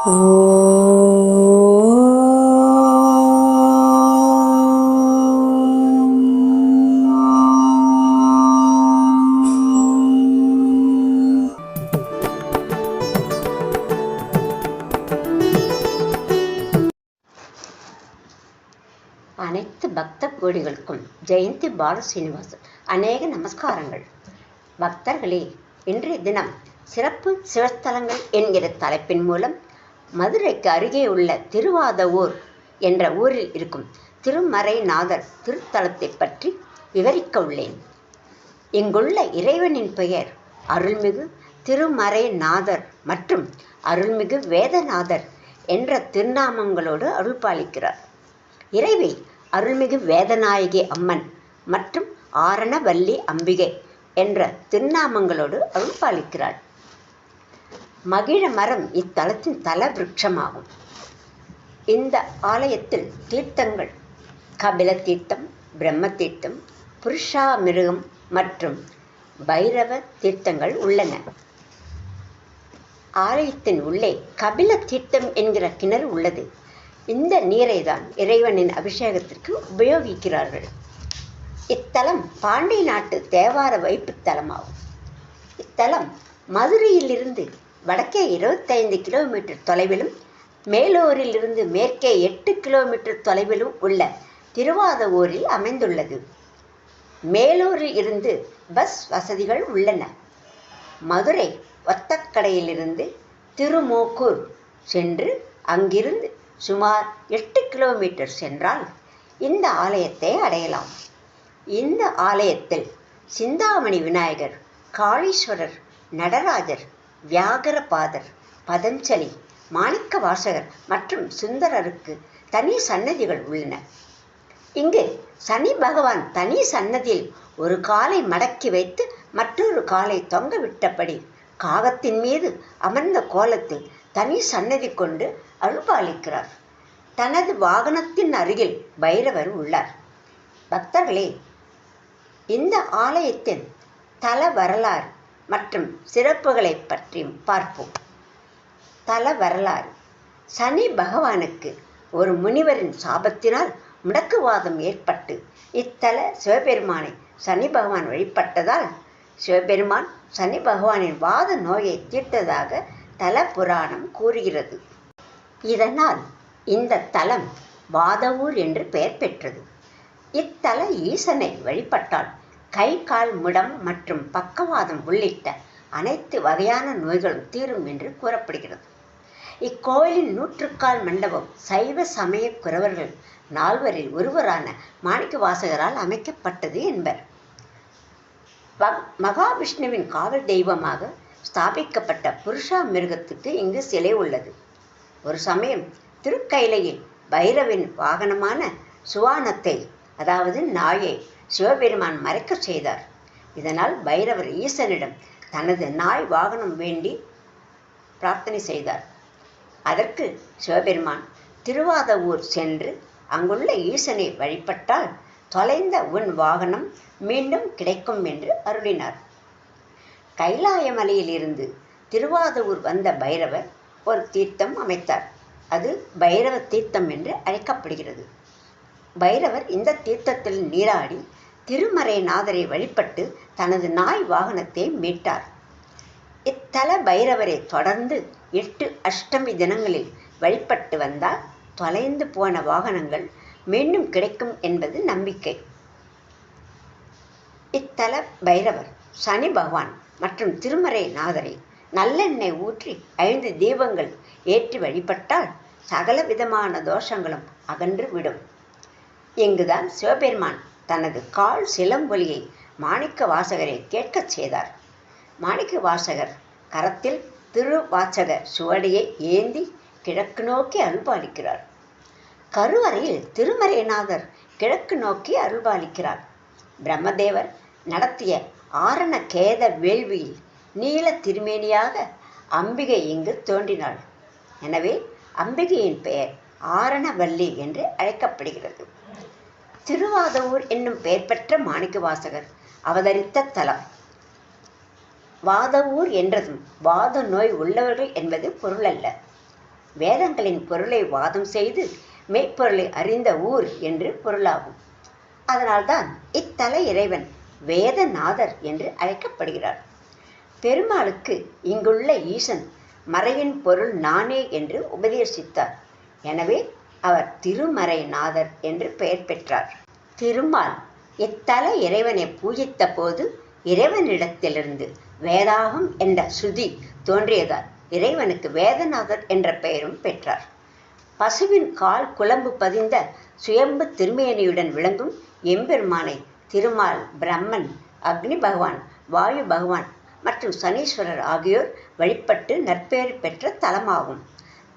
அனைத்து பக்த கோடிகளுக்கும் ஜெயந்தி பாலசீனிவாசன் அநேக நமஸ்காரங்கள். பக்தர்களே இன்றைய தினம் சிறப்பு சிவஸ்தலங்கள் என்கிற தலைப்பின் மூலம் மதுரைக்கு அருகே உள்ள திருவாதவூர் என்ற ஊரில் இருக்கும் திருமறைநாதர் திருத்தலத்தை பற்றி விவரிக்க உள்ளேன். இங்குள்ள இறைவனின் பெயர் அருள்மிகு திருமறைநாதர் மற்றும் அருள்மிகு வேதநாதர் என்ற திருநாமங்களோடு அருள்பாலிக்கிறார். இறைவி அருள்மிகு வேதநாயகி அம்மன் மற்றும் ஆரணவல்லி அம்பிகை என்ற திருநாமங்களோடு அருள்பாலிக்கிறாள். மகிழ மரம் இத்தலத்தின் தல விருட்சமாகும். இந்த ஆலயத்தில் தீர்த்தங்கள் கபில தீர்த்தம் பிரம்ம தீர்த்தம் புருஷா மிருகம் மற்றும் பைரவ தீர்த்தங்கள் உள்ளன. ஆலயத்தின் உள்ளே கபில தீர்த்தம் என்கிற கிணறு உள்ளது. இந்த நீரை தான் இறைவனின் அபிஷேகத்திற்கு உபயோகிக்கிறார்கள். இத்தலம் பாண்டிய நாட்டு தேவார வைப்புத் தலமாகும் இத்தலம் மதுரையிலிருந்து வடக்கே இருபத்தைந்து கிலோமீட்டர் தொலைவிலும் மேலூரிலிருந்து மேற்கே எட்டு கிலோமீட்டர் தொலைவிலும் உள்ள திருவாதவூரில் அமைந்துள்ளது. மேலூரில் இருந்து பஸ் வசதிகள் உள்ளன. மதுரை ஒத்தக்கடையிலிருந்து திருமோக்கூர் சென்று அங்கிருந்து சுமார் எட்டு கிலோமீட்டர் சென்றால் இந்த ஆலயத்தை அடையலாம். இந்த ஆலயத்தில் சிந்தாமணி விநாயகர் காளீஸ்வரர் நடராஜர் வியாகரபாதர் பதஞ்சலி மாணிக்க வாசகர் மற்றும் சுந்தரருக்கு தனி சன்னதிகள் உள்ளன. இங்கு சனி பகவான் தனி சன்னதியில் ஒரு காலை மடக்கி வைத்து மற்றொரு காலை தொங்க விட்டபடி காகத்தின் மீது அமர்ந்த கோலத்தில் தனி சன்னதி கொண்டு அழுப்பாளிக்கிறார் தனது வாகனத்தின் அருகில் பைரவர் உள்ளார். பக்தர்களே இந்த ஆலயத்தின் தல வரலாறு மற்றும் சிறப்புகளை பற்றியும் பார்ப்போம். தல வரலாறு. சனி பகவானுக்கு ஒரு முனிவரின் சாபத்தினால் முடக்குவாதம் ஏற்பட்டு இத்தல சிவபெருமானை சனி பகவான் வழிபட்டதால் சிவபெருமான் சனி பகவானின் வாத நோயை தீர்த்ததாக தல புராணம் கூறுகிறது. இதனால் இந்த தலம் வாதவூர் என்று பெயர் பெற்றது. இத்தல ஈசனை வழிபட்டால் கை கால் முடம் மற்றும் பக்கவாதம் உள்ளிட்ட அனைத்து வகையான நோய்களும் தீரும் என்று கூறப்படுகிறது. இக்கோயிலின் நூற்றுக்கால் மண்டபம் சைவ சமய குறவர்கள் நால்வரில் ஒருவரான மாணிக்க வாசகரால் அமைக்கப்பட்டது என்பர். மகாவிஷ்ணுவின் காவல் தெய்வமாக ஸ்தாபிக்கப்பட்ட புருஷா மிருகத்துக்கு இங்கு சிலை உள்ளது. ஒரு சமயம் திருக்கைலையில் பைரவின் வாகனமான சுவானத்தை அதாவது நாயை சிவபெருமான் மறைக்க செய்தார். இதனால் பைரவர் ஈசனிடம் தனது நாய் வாகனம் வேண்டி பிரார்த்தனை செய்தார். அதற்கு சிவபெருமான் திருவாதவூர் சென்று அங்குள்ள ஈசனை வழிபட்டால் தொலைந்த உன் வாகனம் மீண்டும் கிடைக்கும் என்று அருளினார். கைலாயமலையிலிருந்து திருவாதூர் வந்த பைரவர் ஒரு தீர்த்தம் அமைத்தார். அது பைரவ தீர்த்தம் என்று அழைக்கப்படுகிறது. பைரவர் இந்த தீர்த்தத்தில் நீராடி திருமறைநாதரை வழிபட்டு தனது நாய் வாகனத்தை மீட்டார். இத்தல பைரவரை தொடர்ந்து எட்டு அஷ்டமி தினங்களில் வழிபட்டு வந்தால் தொலைந்து போன வாகனங்கள் மீண்டும் கிடைக்கும் என்பது நம்பிக்கை. இத்தல பைரவர் சனி பகவான் மற்றும் திருமறை நாதரை நல்லெண்ணெய் ஊற்றி ஐந்து தீபங்கள் ஏற்றி வழிபட்டால் சகல விதமான தோஷங்களும் அகன்று விடும். இங்குதான் சிவபெருமான் தனது கால் சிலம்பொலியை மாணிக்க வாசகரை கேட்கச் செய்தார். மாணிக்க வாசகர் கரத்தில் திருவாச்சக சுவடியை ஏந்தி கிழக்கு நோக்கி அருள்பாலிக்கிறார். கருவறையில் திருமறைநாதர் கிழக்கு நோக்கி அருள்பாலிக்கிறார். பிரம்மதேவர் நடத்திய ஆரண கேத வேள்வியில் நீல திருமேனியாக அம்பிகை இங்கு தோன்றினாள். எனவே அம்பிகையின் பெயர் ஆரணவல்லி என்று அழைக்கப்படுகிறது. திருவாதவூர் என்னும் பெயர் பெற்ற மாணிக்க வாசகர் அவதரித்த தலம். வாதவூர் என்றதும் வாத நோய் உள்ளவர்கள் என்பது பொருளல்ல. வேதங்களின் பொருளை வாதம் செய்து மெய்ப்பொருளை அறிந்த ஊர் என்று பொருளாகும். அதனால்தான் இத்தல இறைவன் வேதநாதர் என்று அழைக்கப்படுகிறார். பெருமாளுக்கு இங்குள்ள ஈசன் மறையின் பொருள் நானே என்று உபதேசித்தார். எனவே அவர் திருமறைநாதர் என்று பெயர் பெற்றார். திருமால் இத்தல இறைவனை பூஜித்த போது இறைவனிடத்திலிருந்து வேதாகம் என்ற ஸ்ருதி தோன்றியதால் இறைவனுக்கு வேதநாதர் என்ற பெயரும் பெற்றார். பசுவின் கால் குழம்பு பதிந்த சுயம்பு திருமேனியுடன் விளங்கும் எம்பெருமானை திருமால் பிரம்மன் அக்னி பகவான் வாயு பகவான் மற்றும் சனீஸ்வரர் ஆகியோர் வழிபட்டு நற்பெயர் பெற்ற தலமாகும்.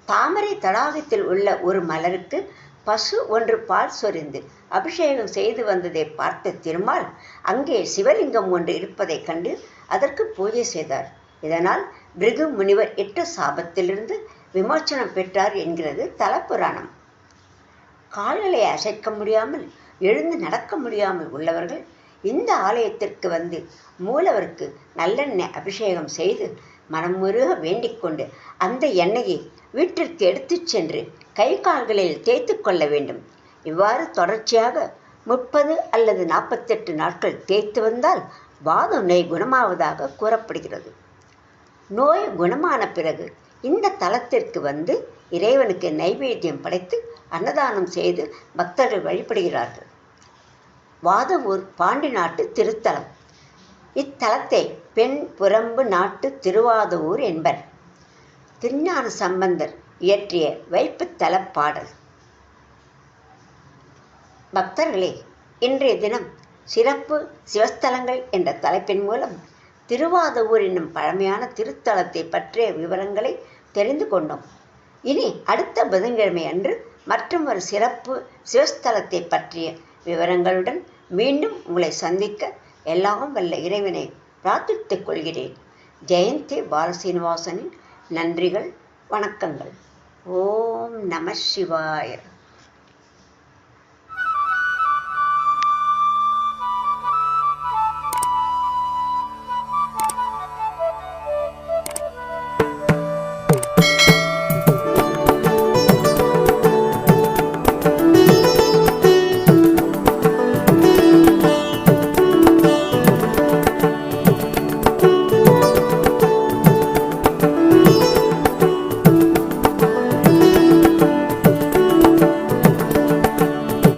தாமரை தடாகத்தில் உள்ள ஒரு மலருக்கு பசு ஒன்று பால் சொரிந்து அபிஷேகம் செய்து வந்ததை பார்த்த திருமால் அங்கே சிவலிங்கம் ஒன்று இருப்பதைக் கண்டு அதற்கு பூஜை செய்தார். இதனால் பிருகு முனிவர் இட்ட சாபத்திலிருந்து விமோச்சனம் பெற்றார் என்கிறது தலப்புராணம். கால்களை அசைக்க முடியாமல் எழுந்து நடக்க முடியாமல் உள்ளவர்கள் இந்த ஆலயத்திற்கு வந்து மூலவருக்கு நல்லெண்ணெய் அபிஷேகம் செய்து மனமுருக வேண்டிக்கொண்டு அந்த எண்ணெயை வீட்டிற்கு எடுத்துச் சென்று கை கால்களில் தேய்த்து கொள்ள வேண்டும். இவ்வாறு தொடர்ச்சியாக முப்பது அல்லது நாற்பத்தெட்டு நாட்கள் தேய்த்து வந்தால் வாத நோய் குணமாவதாக கூறப்படுகிறது. நோய் குணமான பிறகு இந்த தலத்திற்கு வந்து இறைவனுக்கு நைவேத்தியம் படைத்து அன்னதானம் செய்து பக்தர்கள் வழிபடுகிறார்கள். வாதவூர் பாண்டி நாட்டு திருத்தலம். இத்தலத்தை பெண் புறம்பு நாட்டு திருவாதூர் என்பர். திருஞான சம்பந்தர் இயற்றிய வைப்புத்தல பாடல். பக்தர்களே இன்றைய தினம் சிறப்பு சிவஸ்தலங்கள் என்ற தலைப்பின் மூலம் திருவாதூர் என்னும் பழமையான திருத்தலத்தை பற்றிய விவரங்களை தெரிந்து கொண்டோம். இனி அடுத்த புதன்கிழமை அன்று மற்றும் ஒரு சிறப்பு சிவஸ்தலத்தை பற்றிய விவரங்களுடன் மீண்டும் உங்களை சந்திக்க எல்லாம் வல்ல இறைவனை பிரார்த்தித்துக் கொள்கிறேன். ஜெயந்தி பாலசீனிவாசனின் நன்றிகள் வணக்கங்கள். ஓம் நம சிவாய.